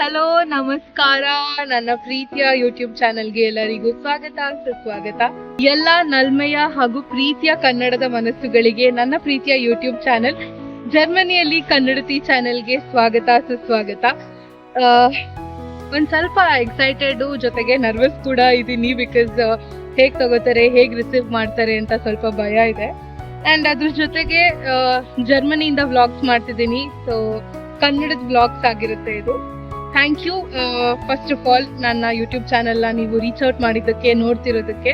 Hello, ನಮಸ್ಕಾರ. ನನ್ನ ಪ್ರೀತಿಯ ಯೂಟ್ಯೂಬ್ ಚಾನೆಲ್ಗೆ ಎಲ್ಲರಿಗೂ ಸ್ವಾಗತ, ಸುಸ್ವಾಗತ. ಎಲ್ಲ ನಲ್ಮೆಯ ಹಾಗೂ ಪ್ರೀತಿಯ ಕನ್ನಡದ ಮನಸ್ಸುಗಳಿಗೆ ನನ್ನ ಪ್ರೀತಿಯ ಯೂಟ್ಯೂಬ್ ಚಾನೆಲ್ ಜರ್ಮನಿಯಲ್ಲಿ ಕನ್ನಡತಿ ಚಾನೆಲ್ಗೆ ಸ್ವಾಗತ, ಸುಸ್ವಾಗತ. ಒಂದ್ ಸ್ವಲ್ಪ ಎಕ್ಸೈಟೆಡ್ ಜೊತೆಗೆ ನರ್ವಸ್ ಕೂಡ ಇದೀನಿ ಬಿಕಾಸ್ ಹೇಗ್ ತಗೋತಾರೆ, ಹೇಗ್ ರಿಸೀವ್ ಮಾಡ್ತಾರೆ ಅಂತ ಸ್ವಲ್ಪ ಭಯ ಇದೆ. ಅಂಡ್ ಅದ್ರ ಜೊತೆಗೆ ಜರ್ಮನಿಯಿಂದ ವ್ಲಾಗ್ಸ್ ಮಾಡ್ತಿದ್ದೀನಿ ಸೊ ಕನ್ನಡದ ಬ್ಲಾಗ್ಸ್ ಆಗಿರುತ್ತೆ ಇದು. Thank you first of all ನನ್ನ ಯೂಟ್ಯೂಬ್ ಚಾನೆಲ್ನ ನೀವು ರೀಚ್ ಔಟ್ ಮಾಡಿದ್ದಕ್ಕೆ, ನೋಡ್ತಿರೋದಕ್ಕೆ.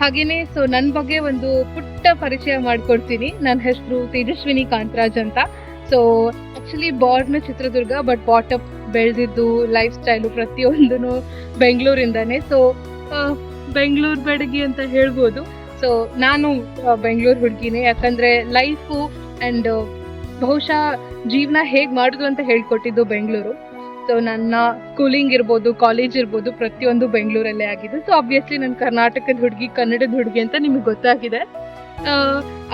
ಹಾಗೇನೆ ಸೊ ನನ್ನ ಬಗ್ಗೆ ಒಂದು ಪುಟ್ಟ ಪರಿಚಯ ಮಾಡ್ಕೊಡ್ತೀನಿ. ನನ್ನ ಹೆಸರು ತೇಜಸ್ವಿನಿ ಕಾಂತರಾಜ್ ಅಂತ. So actually born Chitradurga but brought up ಬೆಳೆದಿದ್ದು ಲೈಫ್ ಸ್ಟೈಲು ಪ್ರತಿಯೊಂದೂ ಬೆಂಗಳೂರಿಂದನೇ ಸೊ ಬೆಂಗಳೂರು ಬೆಡಗಿ ಅಂತ ಹೇಳ್ಬೋದು. ಸೊ ನಾನು ಬೆಂಗಳೂರು ಹುಡುಗಿನೇ. ಯಾಕಂದರೆ ಲೈಫು ಆ್ಯಂಡ್ ಬಹುಶಃ, ಜೀವನ ಹೇಗೆ ಮಾಡೋದು ಅಂತ ಹೇಳ್ಕೊಟ್ಟಿದ್ದು ಬೆಂಗಳೂರು. ಸೊ ನನ್ನ ಸ್ಕೂಲಿಂಗ್ ಇರ್ಬೋದು ಕಾಲೇಜ್ ಇರ್ಬೋದು ಪ್ರತಿಯೊಂದು ಬೆಂಗಳೂರಲ್ಲೇ ಆಗಿದೆ ಸೊ ಆಬ್ವಿಯಸ್ಲಿ ನನ್ನ ಕರ್ನಾಟಕದ ಹುಡುಗಿ, ಕನ್ನಡದ ಹುಡುಗಿ ಅಂತ ನಿಮಗೆ ಗೊತ್ತಾಗಿದೆ.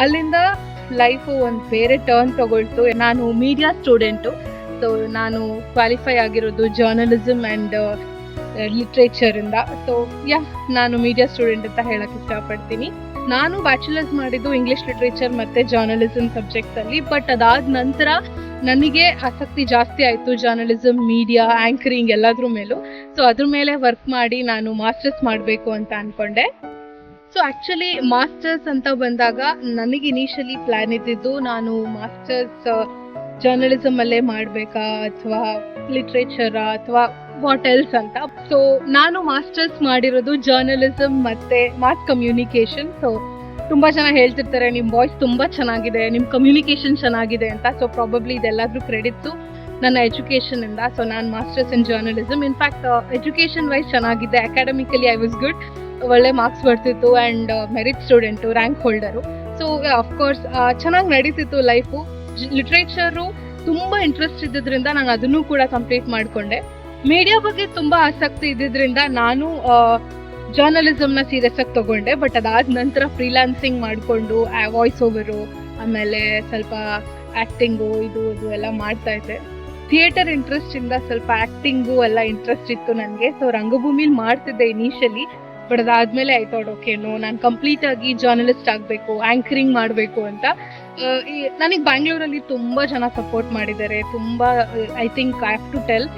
ಅಲ್ಲಿಂದ ಲೈಫು ಒಂದು ಬೇರೆ ಟರ್ನ್ ತಗೊಳ್ತು. ನಾನು ಮೀಡಿಯಾ ಸ್ಟೂಡೆಂಟು ಸೊ ನಾನು ಕ್ವಾಲಿಫೈ ಆಗಿರೋದು ಜರ್ನಲಿಸಮ್ ಆ್ಯಂಡ್ ಲಿಟ್ರೇಚರಿಂದ ಸೊ ಯಾ ನಾನು ಮೀಡಿಯಾ ಸ್ಟೂಡೆಂಟ್ ಅಂತ ಹೇಳಕ್ಕೆ ಇಷ್ಟಪಡ್ತೀನಿ. ನಾನು ಬ್ಯಾಚುಲರ್ಸ್ ಮಾಡಿದ್ದು ಇಂಗ್ಲಿಷ್ ಲಿಟ್ರೇಚರ್ ಮತ್ತೆ ಜರ್ನಲಿಸಮ್ ಸಬ್ಜೆಕ್ಟಲ್ಲಿ ಬಟ್ ಅದಾದ ನಂತರ ನನಗೆ ಆಸಕ್ತಿ ಜಾಸ್ತಿ ಆಯಿತು ಜರ್ನಲಿಸಮ್ ಮೀಡಿಯಾ ಆಂಕರಿಂಗ್ ಎಲ್ಲದ್ರ ಮೇಲೂ. ಸೊ ಅದ್ರ ಮೇಲೆ ವರ್ಕ್ ಮಾಡಿ ನಾನು ಮಾಸ್ಟರ್ಸ್ ಮಾಡಬೇಕು ಅಂತ ಅನ್ಕೊಂಡೆ. ಸೊ ಆಕ್ಚುಲಿ ಮಾಸ್ಟರ್ಸ್ ಅಂತ ಬಂದಾಗ ನನಗೆ ಇನಿಷಿಯಲಿ ಪ್ಲಾನ್ ಇದ್ದಿದ್ದು ನಾನು ಮಾಸ್ಟರ್ಸ್ ಜರ್ನಲಿಸಮ್ ಅಲ್ಲೇ ಮಾಡಬೇಕಾ ಅಥವಾ ಲಿಟ್ರೇಚರಾ ಅಥವಾ ವಾಟ್ ಎಲ್ಸ್ ಅಂತ. ಸೊ ನಾನು ಮಾಸ್ಟರ್ಸ್ ಮಾಡಿರೋದು ಜರ್ನಲಿಸಮ್ ಮತ್ತೆ ಮಾಸ್ ಕಮ್ಯುನಿಕೇಶನ್ ಸೊ ತುಂಬಾ ಜನ ಹೇಳ್ತಿರ್ತಾರೆ, ನಿಮ್ ವಾಯ್ಸ್ ತುಂಬಾ ಚೆನ್ನಾಗಿದೆ, ನಿಮ್ ಕಮ್ಯುನಿಕೇಶನ್ ಚೆನ್ನಾಗಿದೆ ಅಂತ. ಸೊ ಪ್ರಾಬಬ್ಲಿ ಇದೆಲ್ಲಾದ್ರೂ ಕ್ರೆಡಿಟ್ಸು ನನ್ನ ಎಜುಕೇಶನ್ ಇಂದ. ಸೊ ನಾನು masters in journalism in fact education wise ಚೆನ್ನಾಗಿದೆ. ಅಕಾಡೆಮಿಕಲಿ ಐ ವಾಸ್ ಗುಡ್ ಒಳ್ಳೆ ಮಾರ್ಕ್ಸ್ ಬರ್ತಿತ್ತು and merit student rank holder so of course ಚೆನ್ನಾಗಿ ನಡೀತಿತ್ತು ಲೈಫು ಲಿಟ್ರೇಚರು ತುಂಬ ಇಂಟ್ರೆಸ್ಟ್ ಇದ್ದಿದ್ರಿಂದ ನಾನು ಅದನ್ನು ಕೂಡ ಕಂಪ್ಲೀಟ್ ಮಾಡಿಕೊಂಡೆ. ಮೀಡಿಯಾ ಬಗ್ಗೆ ತುಂಬಾ ಆಸಕ್ತಿ ಇದ್ದಿದ್ರಿಂದ ನಾನು ಜರ್ನಲಿಸಮ್ನ ಸೀರಿಯಸ್ ಆಗಿ ತಗೊಂಡೆ ಬಟ್ ಅದಾದ ನಂತರ ಫ್ರೀಲಾನ್ಸಿಂಗ್ ಮಾಡಿಕೊಂಡು ವಾಯ್ಸ್ ಓವರು ಆಮೇಲೆ ಸ್ವಲ್ಪ ಆಕ್ಟಿಂಗು ಇದು ಇದು ಎಲ್ಲ ಮಾಡ್ತಾ ಇದ್ದೆ. ಥಿಯೇಟರ್ ಇಂಟ್ರೆಸ್ಟ್ ಇಂದ ಸ್ವಲ್ಪ ಆಕ್ಟಿಂಗು ಎಲ್ಲ ಇಂಟ್ರೆಸ್ಟ್ ಇತ್ತು ನನಗೆ. ಸೊ ರಂಗಭೂಮಿಲಿ ಮಾಡ್ತಿದ್ದೆ ಇನಿಷಿಯಲಿ ಬಟ್ ಅದಾದ್ಮೇಲೆ ಐ ಥಾಟ್ ಓಕೆ ನೋ ನಾನು ಕಂಪ್ಲೀಟ್ ಆಗಿ ಜರ್ನಲಿಸ್ಟ್ ಆಗಬೇಕು ಆಂಕರಿಂಗ್ ಮಾಡಬೇಕು ಅಂತ. ನನಗೆ ಬ್ಯಾಂಗ್ಳೂರಲ್ಲಿ ತುಂಬ ಜನ ಸಪೋರ್ಟ್ ಮಾಡಿದ್ದಾರೆ. ತುಂಬ I think I have to tell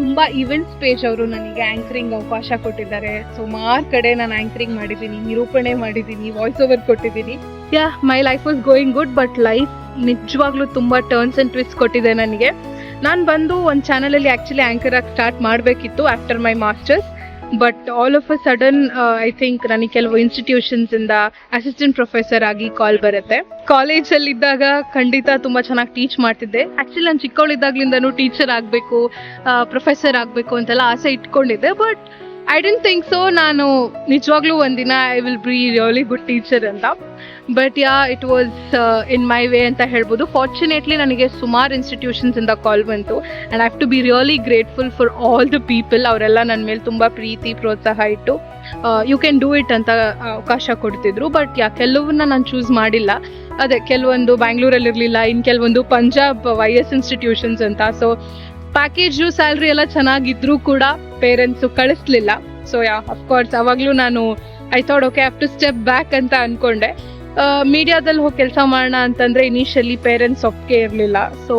ತುಂಬ ಇವೆಂಟ್ಸ್ ಪೇಜ್ ಅವರು ನನಗೆ ಆಂಕರಿಂಗ್ ಅವಕಾಶ ಕೊಟ್ಟಿದ್ದಾರೆ. ಸುಮಾರು ಕಡೆ ನಾನು ಆಂಕರಿಂಗ್ ಮಾಡಿದ್ದೀನಿ, ನಿರೂಪಣೆ ಮಾಡಿದ್ದೀನಿ ವಾಯ್ಸ್ ಓವರ್ ಕೊಟ್ಟಿದ್ದೀನಿ. Ya my life was going good but life ನಿಜವಾಗ್ಲೂ ತುಂಬ ಟರ್ನ್ಸ್ ಆ್ಯಂಡ್ ಟ್ವಿಸ್ಟ್ ಕೊಟ್ಟಿದೆ ನನಗೆ. ನಾನು ಬಂದು ಒಂದು ಚಾನಲಲ್ಲಿ ಆ್ಯಕ್ಚುಲಿ ಆ್ಯಂಕರ್ ಆಗಿ ಸ್ಟಾರ್ಟ್ ಮಾಡಬೇಕಿತ್ತು after my masters but all of a sudden I think ನನಗೆ ಕೆಲವು ಇನ್ಸ್ಟಿಟ್ಯೂಷನ್ಸ್ ಇಂದ ಅಸಿಸ್ಟೆಂಟ್ ಪ್ರೊಫೆಸರ್ ಆಗಿ ಕಾಲ್ ಬರುತ್ತೆ. ಕಾಲೇಜಲ್ಲಿ ಇದ್ದಾಗ ಖಂಡಿತ ತುಂಬಾ ಚೆನ್ನಾಗಿ ಟೀಚ್ ಮಾಡ್ತಿದ್ದೆ. ಆಕ್ಚುಲಿ ನಾನು ಚಿಕ್ಕವಳಿದ್ದಾಗ್ಲಿಂದನೂ ಟೀಚರ್ ಆಗಬೇಕು ಪ್ರೊಫೆಸರ್ ಆಗಬೇಕು ಅಂತೆಲ್ಲ ಆಸೆ ಇಟ್ಕೊಂಡಿದ್ದೆ. But I didn't think so ನಾನು ನಿಜವಾಗ್ಲೂ ಒಂದಿನ I will be really good teacher ಅಂತ. But ya it was in my way ಅಂತ ಹೇಳ್ಬೋದು. ಫಾರ್ಚುನೇಟ್ಲಿ ನನಗೆ ಸುಮಾರು ಇನ್ಸ್ಟಿಟ್ಯೂಷನ್ಸ್ ಇಂದ ಕಾಲ್ ಬಂತು. And I have to be really grateful for all the people ಅವರೆಲ್ಲ ನನ್ನ ಮೇಲೆ ತುಂಬ ಪ್ರೀತಿ, ಪ್ರೋತ್ಸಾಹ ಇಟ್ಟು ಯು ಕ್ಯಾನ್ ಡೂ ಇಟ್ ಅಂತ ಅವಕಾಶ ಕೊಡ್ತಿದ್ರು. ಬಟ್ ಯಾ ಕೆಲವನ್ನ ನಾನು ಚೂಸ್ ಮಾಡಿಲ್ಲ. ಅದೇ ಕೆಲವೊಂದು ಬ್ಯಾಂಗ್ಳೂರಲ್ಲಿರಲಿಲ್ಲ ಇನ್ನು ಕೆಲವೊಂದು ಪಂಜಾಬ್ ವೈ ಎಸ್ ಇನ್ಸ್ಟಿಟ್ಯೂಷನ್ಸ್ ಅಂತ. ಸೊ ಪ್ಯಾಕೇಜು ಸ್ಯಾಲ್ರಿ ಎಲ್ಲ ಚೆನ್ನಾಗಿದ್ರೂ ಕೂಡ ಪೇರೆಂಟ್ಸು ಕಳಿಸ್ಲಿಲ್ಲ. ಸೊ ಯಾ ಅಫ್ಕೋರ್ಸ್ ಅವಾಗಲೂ ನಾನು I thought okay have to step back ಅಂತ ಅನ್ಕೊಂಡೆ. ಮೀಡಿಯಾದಲ್ಲಿ ಹೋಗಿ ಕೆಲಸ ಮಾಡೋಣ ಅಂತಂದ್ರೆ ಇನಿಷಿಯಲಿ ಪೇರೆಂಟ್ಸ್ ಒಪ್ಪಿಗೆ ಇರಲಿಲ್ಲ. ಸೊ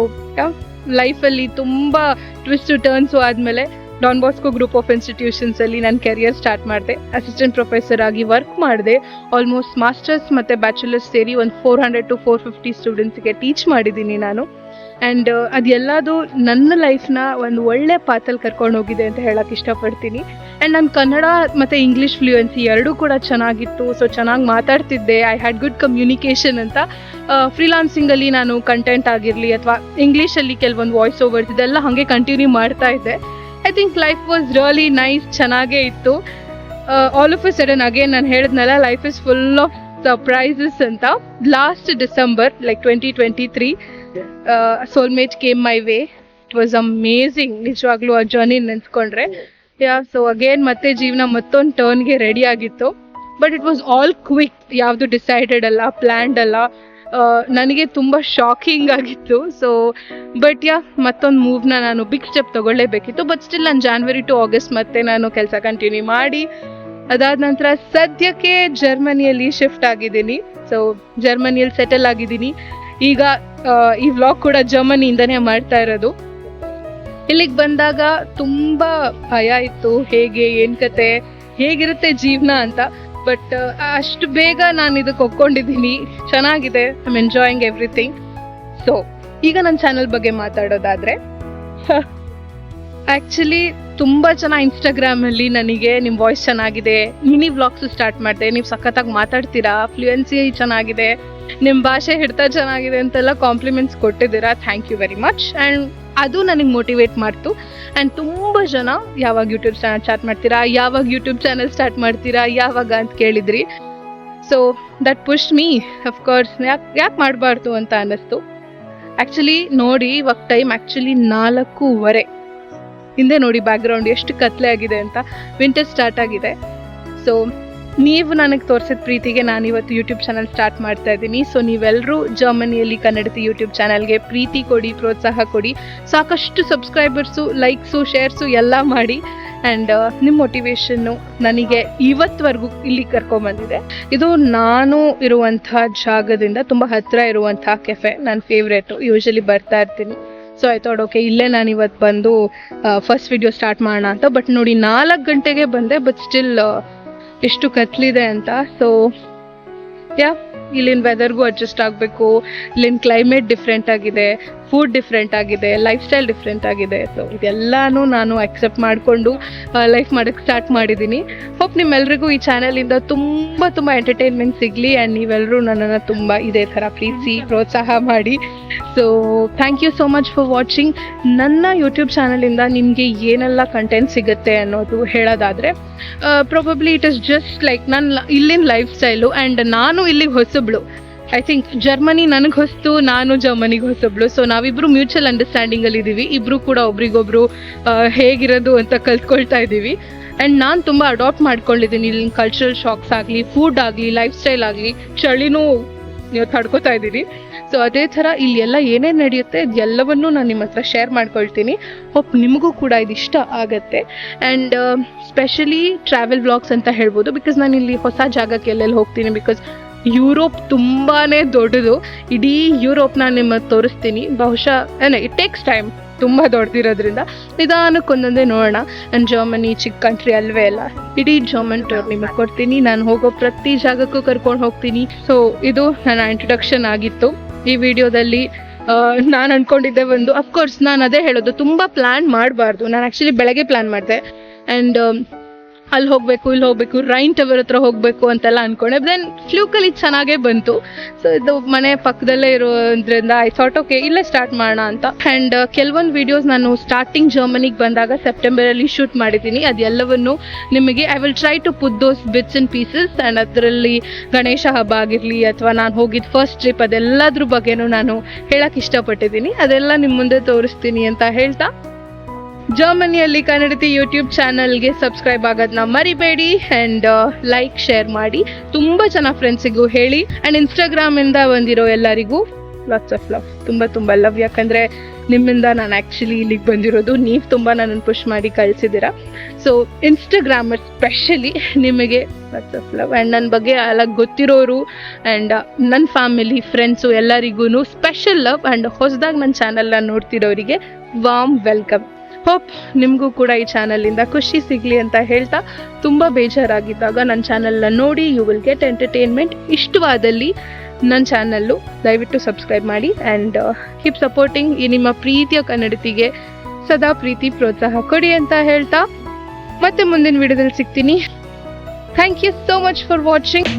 ಲೈಫಲ್ಲಿ ತುಂಬ ಟ್ವಿಸ್ಟ್ ಟರ್ನ್ಸು ಆದಮೇಲೆ Don Bosco group of institutions ಅಲ್ಲಿ ನಾನು ಕೆರಿಯರ್ ಸ್ಟಾರ್ಟ್ ಮಾಡಿದೆ. ಅಸಿಸ್ಟೆಂಟ್ ಪ್ರೊಫೆಸರ್ ಆಗಿ ವರ್ಕ್ ಮಾಡಿದೆ. ಆಲ್ಮೋಸ್ಟ್ ಮಾಸ್ಟರ್ಸ್ ಮತ್ತು ಬ್ಯಾಚುಲರ್ಸ್ ಸೇರಿ ಒಂದು four hundred to four fifty ಸ್ಟೂಡೆಂಟ್ಸ್ಗೆ ಟೀಚ್ ಮಾಡಿದ್ದೀನಿ ನಾನು. ಆ್ಯಂಡ್ ಅದೆಲ್ಲದು ನನ್ನ ಲೈಫ್ನ ಒಂದು ಒಳ್ಳೆ ಪಾತಲ್ಲಿ ಕರ್ಕೊಂಡು ಹೋಗಿದೆ ಅಂತ ಹೇಳಕ್ಕೆ ಇಷ್ಟಪಡ್ತೀನಿ. ಆ್ಯಂಡ್ ನನ್ನ ಕನ್ನಡ ಮತ್ತು ಇಂಗ್ಲೀಷ್ ಫ್ಲೂಯೆನ್ಸಿ ಎರಡೂ ಕೂಡ ಚೆನ್ನಾಗಿತ್ತು. ಸೊ ಚೆನ್ನಾಗಿ ಮಾತಾಡ್ತಿದ್ದೆ. ಐ ಹ್ಯಾಡ್ ಗುಡ್ ಕಮ್ಯುನಿಕೇಷನ್ ಅಂತ. ಫ್ರೀಲಾನ್ಸಿಂಗಲ್ಲಿ ನಾನು ಕಂಟೆಂಟ್ ಆಗಿರಲಿ ಅಥವಾ ಇಂಗ್ಲೀಷಲ್ಲಿ ಕೆಲವೊಂದು ವಾಯ್ಸ್ ಓವರ್ಸ್ ಇದೆಲ್ಲ ಹಾಗೆ ಕಂಟಿನ್ಯೂ ಮಾಡ್ತಾ ಇದ್ದೆ. I think life was really nice ಚೆನ್ನಾಗೇ ಇತ್ತು. All of a sudden again ನಾನು ಹೇಳಿದ್ನಲ್ಲ life is full of surprises ಅಂತ last December like twenty twenty three soulmate came my way it was amazing ನಿಜವಾಗ್ಲೂ ಆ ಜರ್ನಿ ನೆನ್ಸ್ಕೊಂಡ್ರೆ. ಯಾ ಸೊ ಅಗೇನ್ ಮತ್ತೆ ಜೀವನ ಮತ್ತೊಂದು ಟರ್ನ್ಗೆ ರೆಡಿ ಆಗಿತ್ತು. But it was all quick ಯಾವುದು ಡಿಸೈಡೆಡ್ ಅಲ್ಲ ಪ್ಲ್ಯಾಂಡ್ ಅಲ್ಲ. ನನಗೆ ತುಂಬ ಶಾಕಿಂಗ್ ಆಗಿತ್ತು. ಸೊ ಬಟ್ ಯಾ ಮತ್ತೊಂದು ಮೂವ್ನ ನಾನು ಬಿಗ್ ಸ್ಟೆಪ್ ತೊಗೊಳ್ಳೇಬೇಕಿತ್ತು. ಬಟ್ ಸ್ಟಿಲ್ ನಾನು ಜಾನ್ವರಿ ಟು ಆಗಸ್ಟ್ ಮತ್ತೆ ನಾನು ಕೆಲಸ ಕಂಟಿನ್ಯೂ ಮಾಡಿ. ಅದಾದ ನಂತರ ಸದ್ಯಕ್ಕೆ ಜರ್ಮನಿಯಲ್ಲಿ ಶಿಫ್ಟ್ ಆಗಿದ್ದೀನಿ. ಸೊ ಜರ್ಮನಿಯಲ್ಲಿ ಸೆಟಲ್ ಆಗಿದ್ದೀನಿ. ಈಗ ಈ ವ್ಲಾಗ್ ಕೂಡ ಜರ್ಮನಿಯಿಂದನೇ ಮಾಡ್ತಾ ಇರೋದು. ಇಲ್ಲಿಗೆ ಬಂದಾಗ ತುಂಬ ಭಯ ಇತ್ತು. ಹೇಗೆ, ಏನು ಕತೆ, ಹೇಗಿರುತ್ತೆ ಜೀವನ ಅಂತ. ಬಟ್ ಅಷ್ಟು ಬೇಗ ನಾನು ಇದಕ್ಕೆ ಒಪ್ಕೊಂಡಿದ್ದೀನಿ. ಚೆನ್ನಾಗಿದೆ. I am enjoying everything so ಈಗ ನನ್ನ ಚಾನಲ್ ಬಗ್ಗೆ ಮಾತಾಡೋದಾದ್ರೆ ಆಕ್ಚುಲಿ ತುಂಬಾ ಜನ ಇನ್ಸ್ಟಾಗ್ರಾಮ್ ಅಲ್ಲಿ ನನಗೆ ನಿಮ್ ವಾಯ್ಸ್ ಚೆನ್ನಾಗಿದೆ, ಮಿನಿ ವ್ಲಾಗ್ಸ್ ಸ್ಟಾರ್ಟ್ ಮಾಡಿದೆ, ನೀವು ಸಖತ್ತಾಗಿ ಮಾತಾಡ್ತೀರಾ ಫ್ಲೂಯೆನ್ಸಿ ಚೆನ್ನಾಗಿದೆ, ನಿಮ್ ಭಾಷೆ ಹಿಡ್ತಾ ಚೆನ್ನಾಗಿದೆ ಅಂತೆಲ್ಲ ಕಾಂಪ್ಲಿಮೆಂಟ್ಸ್ ಕೊಟ್ಟಿದ್ದೀರಾ thank you very much and ಅದು ನನಗೆ ಮೋಟಿವೇಟ್ ಮಾಡ್ತು. ಆ್ಯಂಡ್ ತುಂಬ ಜನ ಯಾವಾಗ ಯೂಟ್ಯೂಬ್ ಚಾನಲ್ ಸ್ಟಾರ್ಟ್ ಮಾಡ್ತೀರಾ, ಯಾವಾಗ ಯೂಟ್ಯೂಬ್ ಚಾನಲ್ ಸ್ಟಾರ್ಟ್ ಮಾಡ್ತೀರಾ, ಯಾವಾಗ ಅಂತ ಕೇಳಿದ್ರಿ. So that push me of course ಯಾಕೆ ಯಾಕೆ ಮಾಡಬಾರ್ದು ಅಂತ ಅನ್ನಿಸ್ತು. ಆ್ಯಕ್ಚುಲಿ ನೋಡಿ, ಇವಾಗ ಟೈಮ್ ಆ್ಯಕ್ಚುಲಿ ನಾಲ್ಕೂವರೆ. ಹಿಂದೆ ನೋಡಿ ಬ್ಯಾಕ್ಗ್ರೌಂಡ್ ಎಷ್ಟು ಕತ್ಲೆ ಆಗಿದೆ ಅಂತ ವಿಂಟರ್ ಸ್ಟಾರ್ಟ್ ಆಗಿದೆ. ಸೊ ನೀವು ನನಗೆ ತೋರಿಸಿದ ಪ್ರೀತಿಗೆ ನಾನು ಇವತ್ತು ಯೂಟ್ಯೂಬ್ ಚಾನಲ್ ಸ್ಟಾರ್ಟ್ ಮಾಡ್ತಾ ಇದ್ದೀನಿ. ಸೊ ನೀವೆಲ್ಲರೂ ಜರ್ಮನಿಯಲ್ಲಿ ಕನ್ನಡತಿ ಯೂಟ್ಯೂಬ್ ಚಾನಲ್ಗೆ ಪ್ರೀತಿ ಕೊಡಿ, ಪ್ರೋತ್ಸಾಹ ಕೊಡಿ. ಸಾಕಷ್ಟು ಸಬ್ಸ್ಕ್ರೈಬರ್ಸು ಲೈಕ್ಸು ಶೇರ್ಸು ಎಲ್ಲ ಮಾಡಿ. ಆ್ಯಂಡ್ ನಿಮ್ಮ ಮೋಟಿವೇಶನ್ನು ನನಗೆ ಇವತ್ತುವರೆಗೂ ಇಲ್ಲಿ ಕರ್ಕೊಂಬಂದಿದೆ. ಇದು ನಾನು ಇರುವಂಥ ಜಾಗದಿಂದ ತುಂಬ ಹತ್ತಿರ ಇರುವಂಥ ಕೆಫೆ ನನ್ನ ಫೇವ್ರೇಟು ಯೂಶಲಿ ಬರ್ತಾ ಇರ್ತೀನಿ. ಸೊ ಆಯ್ತು ಓಕೆ ಇಲ್ಲೇ ನಾನು ಇವತ್ತು ಬಂದು ಫಸ್ಟ್ ವಿಡಿಯೋ ಸ್ಟಾರ್ಟ್ ಮಾಡೋಣ ಅಂತ. ಬಟ್ ನೋಡಿ, ನಾಲ್ಕು ಗಂಟೆಗೆ ಬಂದೆ ಬಟ್ ಸ್ಟಿಲ್ ಎಷ್ಟು ಕತ್ಲಿದೆ ಅಂತ. ಸೊ ಯಾ ಇಲ್ಲಿನ ವೆದರ್ಗೂ ಅಡ್ಜಸ್ಟ್ ಆಗಬೇಕು. ಇಲ್ಲಿನ ಕ್ಲೈಮೇಟ್ ಡಿಫ್ರೆಂಟ್ ಆಗಿದೆ. ಫುಡ್ ಡಿಫ್ರೆಂಟ್ ಆಗಿದೆ ಲೈಫ್ ಸ್ಟೈಲ್ ಡಿಫ್ರೆಂಟ್ ಆಗಿದೆ. ಸೊ ಇದೆಲ್ಲನೂ ನಾನು ಅಕ್ಸೆಪ್ಟ್ ಮಾಡಿಕೊಂಡು ಲೈಫ್ ಮಾಡೋಕ್ಕೆ ಸ್ಟಾರ್ಟ್ ಮಾಡಿದ್ದೀನಿ ಹೋಪ್ ನಿಮ್ಮೆಲ್ರಿಗೂ ಈ ಚಾನಲಿಂದ ತುಂಬ ತುಂಬ ಎಂಟರ್ಟೈನ್ಮೆಂಟ್ ಸಿಗಲಿ ಆ್ಯಂಡ್ ನೀವೆಲ್ಲರೂ ನನ್ನನ್ನು ತುಂಬ ಇದೇ ಥರ ಪ್ರೀತಿಸಿ, ಪ್ರೋತ್ಸಾಹ ಮಾಡಿ. So thank you so much for watching ನನ್ನ ಯೂಟ್ಯೂಬ್ ಚಾನಲಿಂದ ನಿಮಗೆ ಏನೆಲ್ಲ ಕಂಟೆಂಟ್ ಸಿಗುತ್ತೆ ಅನ್ನೋದು ಹೇಳೋದಾದರೆ probably it is just like ನನ್ನ ಇಲ್ಲಿನ ಲೈಫ್ ಸ್ಟೈಲು ಆ್ಯಂಡ್ ನಾನು ಇಲ್ಲಿಗೆ ಹೊಸಬ್ಳು. ಐ ಥಿಂಕ್ ಜರ್ಮನಿ ನನಗೆ ಹೊಸ್ತು ನಾನು ಜರ್ಮನಿಗೆ ಹೊಸಬ್ಳು ಸೊ ನಾವಿಬ್ರು ಮ್ಯೂಚುವಲ್ ಅಂಡರ್ಸ್ಟ್ಯಾಂಡಿಂಗಲ್ಲಿ ಇದ್ದೀವಿ ಇಬ್ರು ಕೂಡ ಒಬ್ರಿಗೊಬ್ರು ಹೇಗಿರೋದು ಅಂತ ಕಲ್ತ್ಕೊಳ್ತಾ ಇದ್ದೀವಿ ಆ್ಯಂಡ್ ನಾನು ತುಂಬ ಅಡಾಪ್ಟ್ ಮಾಡ್ಕೊಂಡಿದ್ದೀನಿ. ಇಲ್ಲಿನ ಕಲ್ಚರಲ್ ಶಾಕ್ಸ್ ಆಗಲಿ ಫುಡ್ ಆಗಲಿ ಲೈಫ್ ಸ್ಟೈಲ್ ಆಗಲಿ, ಚಳಿನೂ ತಡ್ಕೋತಾ ಇದ್ದೀನಿ ಸೊ ಅದೇ ಥರ ಇಲ್ಲಿ ಎಲ್ಲ ಏನೇನು ನಡೆಯುತ್ತೆ ಎಲ್ಲವನ್ನೂ ನಾನು ನಿಮ್ಮ ಹತ್ರ ಶೇರ್ ಮಾಡ್ಕೊಳ್ತೀನಿ. ಹೋಪ್ ನಿಮಗೂ ಕೂಡ ಇದು ಇಷ್ಟ ಆಗತ್ತೆ ಆ್ಯಂಡ್ ಸ್ಪೆಷಲಿ ಟ್ರಾವೆಲ್ ವ್ಲಾಗ್ಸ್ ಅಂತ ಹೇಳ್ಬೋದು ಬಿಕಾಸ್ ನಾನು ಇಲ್ಲಿ ಹೊಸ ಜಾಗಕ್ಕೆ ಎಲ್ಲೆಲ್ಲಿ ಹೋಗ್ತೀನಿ ಬಿಕಾಸ್ ಯುರೋಪ್ ತುಂಬಾ ದೊಡ್ಡದು. ಇಡೀ ಯುರೋಪ್ನ ನಿಮಗೆ ತೋರಿಸ್ತೀನಿ. ಬಹುಶಃ, ಏನೇ ಇಟ್ ಟೇಕ್ಸ್ ಟೈಮ್ ತುಂಬ ದೊಡ್ಡದಿರೋದ್ರಿಂದ ನಿಧಾನಕ್ಕೆ ಒಂದೊಂದೇ ನೋಡೋಣ. ನಾನು ಜರ್ಮನಿ ಚಿಕ್ಕ ಕಂಟ್ರಿ ಅಲ್ವೇ ಅಲ್ಲ. ಇಡೀ ಜರ್ಮನ್ ಟೂರ್ ನಿಮಗೆ ಕೊಡ್ತೀನಿ. ನಾನು ಹೋಗೋ ಪ್ರತಿ ಜಾಗಕ್ಕೂ ಕರ್ಕೊಂಡು ಹೋಗ್ತೀನಿ. ಸೊ ಇದು ನನ್ನ ಇಂಟ್ರೊಡಕ್ಷನ್ ಆಗಿತ್ತು. ಈ ವಿಡಿಯೋದಲ್ಲಿ ನಾನು ಅಂದ್ಕೊಂಡಿದ್ದೆ ಒಂದು. ಅಫ್ಕೋರ್ಸ್ ನಾನು ಅದೇ ಹೇಳೋದು. ತುಂಬ ಪ್ಲ್ಯಾನ್ ಮಾಡಬಾರ್ದು. ನಾನು ಆ್ಯಕ್ಚುಲಿ ಬೆಳಗ್ಗೆ ಪ್ಲ್ಯಾನ್ ಮಾಡಿದೆ. ಆ್ಯಂಡ್ ಅಲ್ಲಿ ಹೋಗಬೇಕು ಇಲ್ಲಿ ಹೋಗಬೇಕು, ರೈನ್ ಟವರ್ ಹತ್ರ ಹೋಗಬೇಕು ಅಂತೆಲ್ಲ ಅನ್ಕೊಂಡೆ. ದೆನ್ ಫ್ಲೂಕಲ್ಲಿ ಚೆನ್ನಾಗೇ ಬಂತು. ಸೊ ಇದು ಮನೆ ಪಕ್ಕದಲ್ಲೇ ಇರೋದ್ರಿಂದ ಐ ಥಾಟ್ ಓಕೆ ಇಲ್ಲೇ ಸ್ಟಾರ್ಟ್ ಮಾಡೋಣ ಅಂತ. ಆ್ಯಂಡ್ ಕೆಲವೊಂದು ವಿಡಿಯೋಸ್ ನಾನು ಸ್ಟಾರ್ಟಿಂಗ್ ಜರ್ಮನಿಗೆ ಬಂದಾಗ ಸೆಪ್ಟೆಂಬರಲ್ಲಿ ಶೂಟ್ ಮಾಡಿದ್ದೀನಿ. ಅದೆಲ್ಲವನ್ನು ನಿಮಗೆ I will try to put those bits and pieces and ಅದರಲ್ಲಿ ಗಣೇಶ ಹಬ್ಬ ಆಗಿರಲಿ ಅಥವಾ ನಾನು ಹೋಗಿದ್ದ ಫಸ್ಟ್ ಟ್ರಿಪ್ ಅದೆಲ್ಲದ್ರ ಬಗ್ಗೆನೂ ನಾನು ಹೇಳಕ್ಕೆ ಇಷ್ಟಪಟ್ಟಿದ್ದೀನಿ. ಅದೆಲ್ಲ ನಿಮ್ಮ ಮುಂದೆ ತೋರಿಸ್ತೀನಿ ಅಂತ ಹೇಳ್ತಾ. ಜರ್ಮನಿಯಲ್ಲಿ ಕನ್ನಡತಿ ಯೂಟ್ಯೂಬ್ ಚಾನಲ್ಗೆ ಸಬ್ಸ್ಕ್ರೈಬ್ ಆಗೋದನ್ನ ಮರಿಬೇಡಿ ಆ್ಯಂಡ್ ಲೈಕ್ ಶೇರ್ ಮಾಡಿ. ತುಂಬ ಜನ ಫ್ರೆಂಡ್ಸಿಗೂ ಹೇಳಿ. ಆ್ಯಂಡ್ ಇನ್ಸ್ಟಾಗ್ರಾಮಿಂದ ಬಂದಿರೋ ಎಲ್ಲರಿಗೂ ಲಾಟ್ಸ್ ಆಫ್ ಲವ್ ತುಂಬ ತುಂಬ ಲವ್ ಯಾಕಂದರೆ ನಿಮ್ಮಿಂದ ನಾನು ಆ್ಯಕ್ಚುಲಿ ಇಲ್ಲಿಗೆ ಬಂದಿರೋದು. ನೀವು ತುಂಬ ನನ್ನನ್ನು ಪುಷ್ ಮಾಡಿ ಕಳಿಸಿದ್ದೀರಾ. ಸೊ ಇನ್ಸ್ಟಾಗ್ರಾಮ್ ಸ್ಪೆಷಲಿ ನಿಮಗೆ ಲಾಟ್ಸ್ ಆಫ್ ಲವ್ ಆ್ಯಂಡ್ ನನ್ನ ಬಗ್ಗೆ ಅಲ್ಲ ಗೊತ್ತಿರೋರು ಆ್ಯಂಡ್ ನನ್ನ ಫ್ಯಾಮಿಲಿ ಫ್ರೆಂಡ್ಸು ಎಲ್ಲರಿಗೂ ಸ್ಪೆಷಲ್ ಲವ್ ಆ್ಯಂಡ್ ಹೊಸದಾಗಿ ನನ್ನ ಚಾನಲ್ನ ನೋಡ್ತಿರೋರಿಗೆ ವಾಮ್ ವೆಲ್ಕಮ್ ಹೋಪ್ ನಿಮಗೂ ಕೂಡ ಈ ಚಾನಲಿಂದ ಖುಷಿ ಸಿಗಲಿ ಅಂತ ಹೇಳ್ತಾ ತುಂಬ ಬೇಜಾರಾಗಿದ್ದಾಗ ನನ್ನ ಚಾನಲ್ನ ನೋಡಿ ಯು ವಿಲ್ ಗೆಟ್ ಎಂಟರ್ಟೈನ್ಮೆಂಟ್ ಇಷ್ಟವಾದಲ್ಲಿ ನನ್ನ ಚಾನಲ್ಲು ದಯವಿಟ್ಟು ಸಬ್ಸ್ಕ್ರೈಬ್ ಮಾಡಿ ಆ್ಯಂಡ್ ಕೀಪ್ ಸಪೋರ್ಟಿಂಗ್ ಈ ನಿಮ್ಮ ಪ್ರೀತಿಯ ಕನ್ನಡತಿಗೆ ಸದಾ ಪ್ರೀತಿ ಪ್ರೋತ್ಸಾಹ ಕೊಡಿ ಅಂತ ಹೇಳ್ತಾ ಮತ್ತೆ ಮುಂದಿನ ವಿಡಿಯೋದಲ್ಲಿ ಸಿಗ್ತೀನಿ. Thank you so much for watching